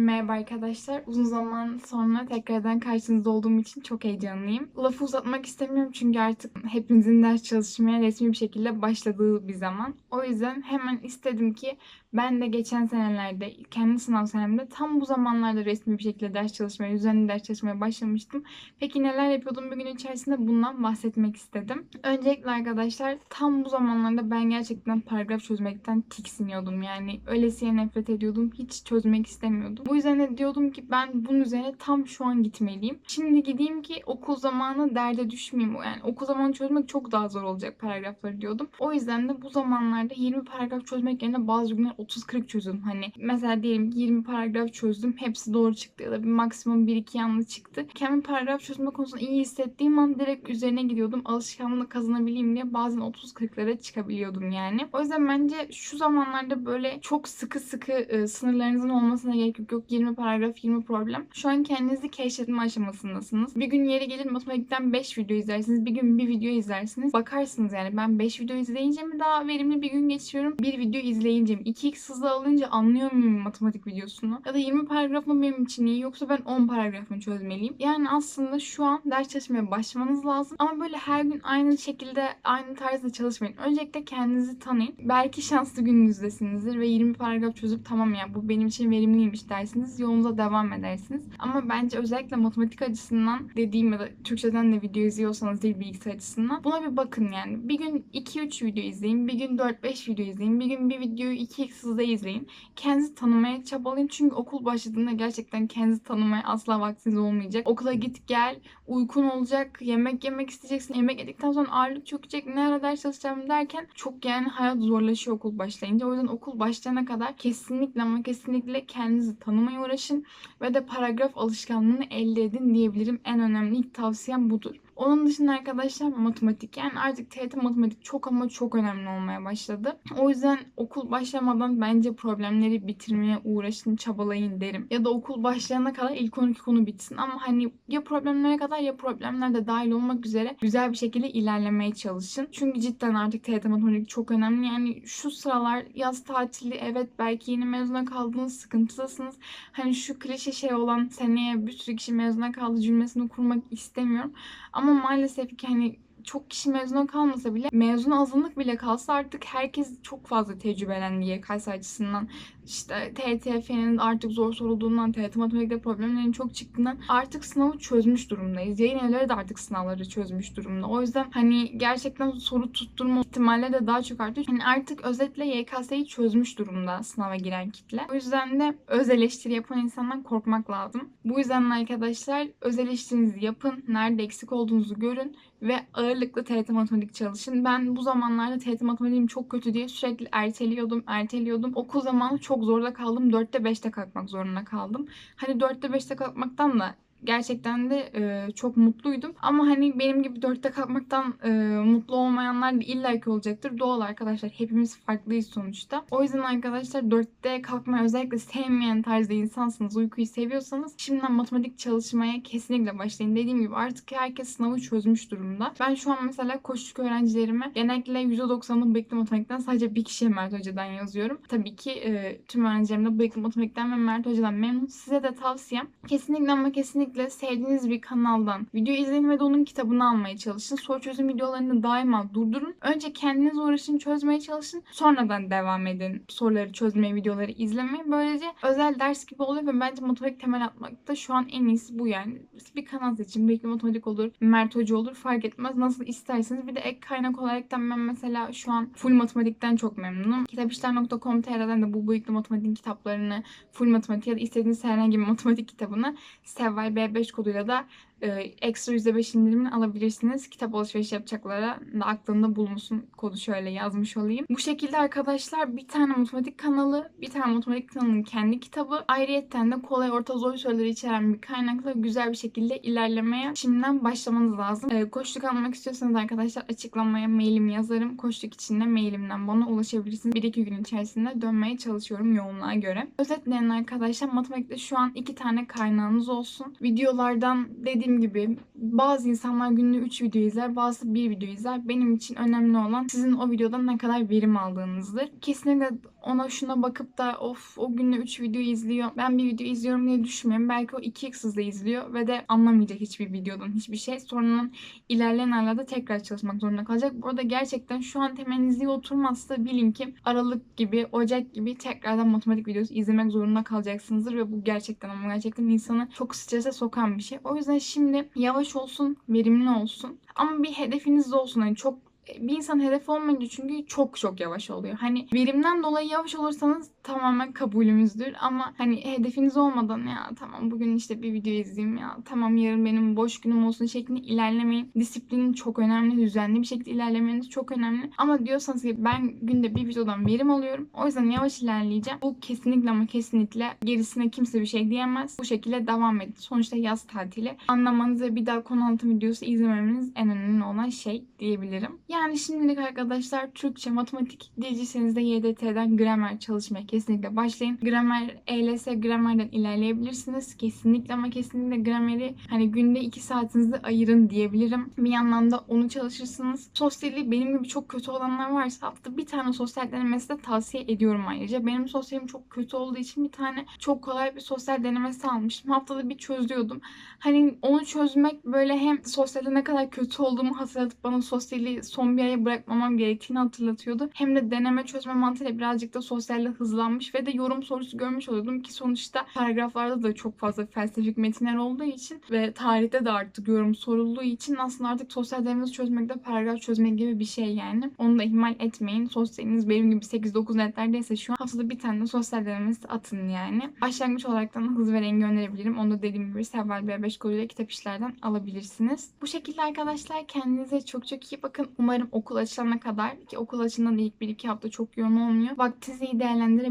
Merhaba arkadaşlar. Uzun zaman sonra tekrardan karşınızda olduğum için çok heyecanlıyım. Lafı uzatmak istemiyorum çünkü artık hepinizin ders çalışmaya resmi bir şekilde başladığı bir zaman. O yüzden hemen istedim ki ben de geçen senelerde, kendi sınav senemde tam bu zamanlarda resmi bir şekilde ders çalışmaya, düzenli ders çalışmaya başlamıştım. Peki neler yapıyordum bir gün içerisinde bundan bahsetmek istedim. Öncelikle arkadaşlar tam bu zamanlarda ben gerçekten paragraf çözmekten tiksiniyordum. Yani öylesiye nefret ediyordum. Hiç çözmek istemiyordum. Bu yüzden de diyordum ki ben bunun üzerine tam şu an gitmeliyim. Şimdi gideyim ki okul zamanı derde düşmeyeyim. Yani okul zamanı çözmek çok daha zor olacak paragrafları diyordum. O yüzden de bu zamanlarda 20 paragraf çözmek yerine bazı günler 30-40 çözüm. Hani mesela diyelim ki 20 paragraf çözdüm. Hepsi doğru çıktı ya da bir maksimum 1-2 yanlış çıktı. Kendimi paragraf çözme konusunda iyi hissettiğim an direkt üzerine gidiyordum. Alışkanlık kazanabileyim diye bazen 30-40'lara çıkabiliyordum yani. O yüzden bence şu zamanlarda böyle çok sıkı sıkı e, sınırlarınızın olmasına gerek yok. Yok 20 paragraf 20 problem. Şu an kendinizi keşfetme aşamasındasınız. Bir gün yeri gelir matematikten 5 video izlersiniz. Bir gün bir video izlersiniz. Bakarsınız yani ben 5 video izleyince mi daha verimli bir gün geçiriyorum? Bir video izleyince mi? 2x hızlı alınca anlıyor muyum matematik videosunu? Ya da 20 paragraf mı benim için iyi yoksa ben 10 paragraf mı çözmeliyim? Yani aslında şu an ders çalışmaya başlamanız lazım. Ama böyle her gün aynı şekilde aynı tarzda çalışmayın. Öncelikle kendinizi tanıyın. Belki şanslı gününüzdesinizdir ve 20 paragraf çözüp tamam ya bu benim için verimliymiş dersiniz. Yolunuza devam edersiniz. Ama bence özellikle matematik açısından dediğim ya da Türkçeden de video izliyorsanız dil bilgisi açısından buna bir bakın yani. Bir gün 2-3 video izleyin. Bir gün 4-5 video izleyin. Bir gün bir videoyu 2x hızda izleyin. Kendinizi tanımaya çabalayın. Çünkü okul başladığında gerçekten kendinizi tanımaya asla vaktiniz olmayacak. Okula git gel, uykun olacak, yemek yemek isteyeceksin. Yemek yedikten sonra ağırlık çökecek. Ne ara ders çalışacağım derken çok yani hayat zorlaşıyor okul başlayınca. O yüzden okul başlayana kadar kesinlikle ama kesinlikle kendinizi tanımaya uğraşın ve de paragraf alışkanlığını elde edin diyebilirim. En önemli ilk tavsiyem budur. Onun dışında arkadaşlar matematik. Yani artık TRT matematik çok ama çok önemli olmaya başladı. O yüzden okul başlamadan bence problemleri bitirmeye uğraşın, çabalayın derim. Ya da okul başlayana kadar ilk 12 konu bitsin. Ama hani ya problemlere kadar ya problemler de dahil olmak üzere güzel bir şekilde ilerlemeye çalışın. Çünkü cidden artık TRT matematik çok önemli. Yani şu sıralar yaz tatili evet belki yeni mezuna kaldınız, sıkıntıdasınız. Hani şu klişe şey olan seneye bir sürü kişi mezuna kaldı cümlesini kurmak istemiyorum. Ama maalesef ki hani çok kişi mezuna kalmasa bile mezun azınlık bile kalsa artık herkes çok fazla tecrübelendi YKS açısından. İşte TTF'nin artık zor sorulduğundan, TRT matematikte problemlerin çok çıktığından artık sınavı çözmüş durumdayız. Yayın evleri de artık sınavları çözmüş durumda. O yüzden hani gerçekten soru tutturma ihtimalleri de daha çok artıyor. Hani artık özetle YKS'yi çözmüş durumda sınava giren kitle. O yüzden de öz eleştiri yapan insandan korkmak lazım. Bu yüzden arkadaşlar öz eleştirinizi yapın. Nerede eksik olduğunuzu görün ve ağırlıklı TRT matematik çalışın. Ben bu zamanlarda TRT matematiğim çok kötü diye sürekli erteliyordum, erteliyordum. Okul zamanı çok zorda kaldım. 4'te 5'te kalkmak zorunda kaldım. Hani 4'te 5'te kalkmaktan da gerçekten de e, çok mutluydum. Ama hani benim gibi dörtte kalkmaktan e, mutlu olmayanlar da illaki olacaktır. Doğal arkadaşlar. Hepimiz farklıyız sonuçta. O yüzden arkadaşlar dörtte kalkmayı özellikle sevmeyen tarzda insansınız, uykuyu seviyorsanız şimdiden matematik çalışmaya kesinlikle başlayın. Dediğim gibi artık herkes sınavı çözmüş durumda. Ben şu an mesela koçluk öğrencilerime genellikle %90'ın bıyıklı matematikten sadece bir kişiye Mert Hoca'dan yazıyorum. Tabii ki e, tüm öğrencilerim de bıyıklı matematikten ve Mert Hoca'dan memnun. Size de tavsiyem kesinlikle ama kesinlikle kesinlikle sevdiğiniz bir kanaldan video izleyin ve de onun kitabını almaya çalışın. Soru çözüm videolarını daima durdurun. Önce kendiniz uğraşın, çözmeye çalışın. Sonradan devam edin soruları çözmeye, videoları izlemeye. Böylece özel ders gibi oluyor ve bence matematik temel atmakta şu an en iyisi bu yani. Bir kanal seçin. Belki matematik olur, Mert Hoca olur fark etmez. Nasıl isterseniz. Bir de ek kaynak olarak ben mesela şu an full matematikten çok memnunum. Kitapişler.com.tr'den de bu bıyıklı matematik kitaplarını full matematik ya da istediğiniz herhangi bir matematik kitabını Sevval B5 koduyla da e, ekstra %5 indirimini alabilirsiniz. Kitap alışveriş yapacaklara da aklında bulunsun. Kodu şöyle yazmış olayım. Bu şekilde arkadaşlar bir tane matematik kanalı, bir tane matematik kanalının kendi kitabı. Ayrıyetten de kolay orta zor soruları içeren bir kaynakla güzel bir şekilde ilerlemeye şimdiden başlamanız lazım. E, koçluk almak istiyorsanız arkadaşlar açıklamaya mailimi yazarım. Koçluk için de mailimden bana ulaşabilirsiniz. 1-2 gün içerisinde dönmeye çalışıyorum yoğunluğa göre. Özetleyen arkadaşlar matematikte şu an iki tane kaynağınız olsun. Videolardan dediğim dediğim gibi bazı insanlar günde 3 video izler, bazı bir video izler. Benim için önemli olan sizin o videodan ne kadar verim aldığınızdır. Kesinlikle ona şuna bakıp da of o günde 3 video izliyor. Ben bir video izliyorum diye düşünmeyin. Belki o 2x hızla izliyor ve de anlamayacak hiçbir videodan hiçbir şey. Sonra ilerleyen aylarda tekrar çalışmak zorunda kalacak. Bu arada gerçekten şu an temelinizde oturmazsa bilin ki Aralık gibi, Ocak gibi tekrardan matematik videosu izlemek zorunda kalacaksınızdır ve bu gerçekten ama gerçekten insanı çok strese sokan bir şey. O yüzden şimdi yavaş olsun, verimli olsun. Ama bir hedefiniz de olsun. Hani çok bir insan hedef olmayınca çünkü çok çok yavaş oluyor. Hani verimden dolayı yavaş olursanız tamamen kabulümüzdür ama hani hedefiniz olmadan ya tamam bugün işte bir video izleyeyim ya tamam yarın benim boş günüm olsun şeklinde ilerlemeyin. Disiplinin çok önemli, düzenli bir şekilde ilerlemeniz çok önemli. Ama diyorsanız ki ben günde bir videodan verim alıyorum. O yüzden yavaş ilerleyeceğim. Bu kesinlikle ama kesinlikle gerisine kimse bir şey diyemez. Bu şekilde devam edin. Sonuçta yaz tatili. Anlamanız ve bir daha konu anlatım videosu izlememeniz en önemli olan şey diyebilirim. Yani şimdilik arkadaşlar Türkçe, matematik dilciseniz de YDT'den gramer çalışmaya kesinlikle başlayın. Gramer, ELS gramerden ilerleyebilirsiniz. Kesinlikle ama kesinlikle grameri hani günde 2 saatinizi ayırın diyebilirim. Bir yandan da onu çalışırsınız. Sosyali benim gibi çok kötü olanlar varsa hafta bir tane sosyal denemesi de tavsiye ediyorum ayrıca. Benim sosyalim çok kötü olduğu için bir tane çok kolay bir sosyal denemesi almıştım. Haftada bir çözüyordum. Hani onu çözmek böyle hem sosyalde ne kadar kötü olduğumu hatırlatıp bana sosyali son bir aya bırakmamam gerektiğini hatırlatıyordu. Hem de deneme çözme mantığıyla birazcık da sosyalde hızlanmış ve de yorum sorusu görmüş oluyordum ki sonuçta paragraflarda da çok fazla felsefik metinler olduğu için ve tarihte de artık yorum sorulduğu için aslında artık sosyal denemesi çözmek de paragraf çözmek gibi bir şey yani. Onu da ihmal etmeyin. Sosyaliniz benim gibi 8-9 netlerdeyse şu an haftada bir tane de sosyal denemesi atın yani. Başlangıç olaraktan hız ve rengi önerebilirim. Onu da dediğim gibi Seval B5 koduyla kitap işlerden alabilirsiniz. Bu şekilde arkadaşlar kendinize çok çok iyi bakın. Umarım okul açılana kadar ki okul açılından ilk 1-2 hafta çok yoğun olmuyor. Vaktinizi iyi değerlendirebilirsiniz.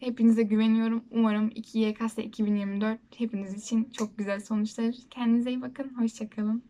Hepinize güveniyorum. Umarım 2 YKS 2024 hepiniz için çok güzel sonuçlar. Kendinize iyi bakın. Hoşçakalın.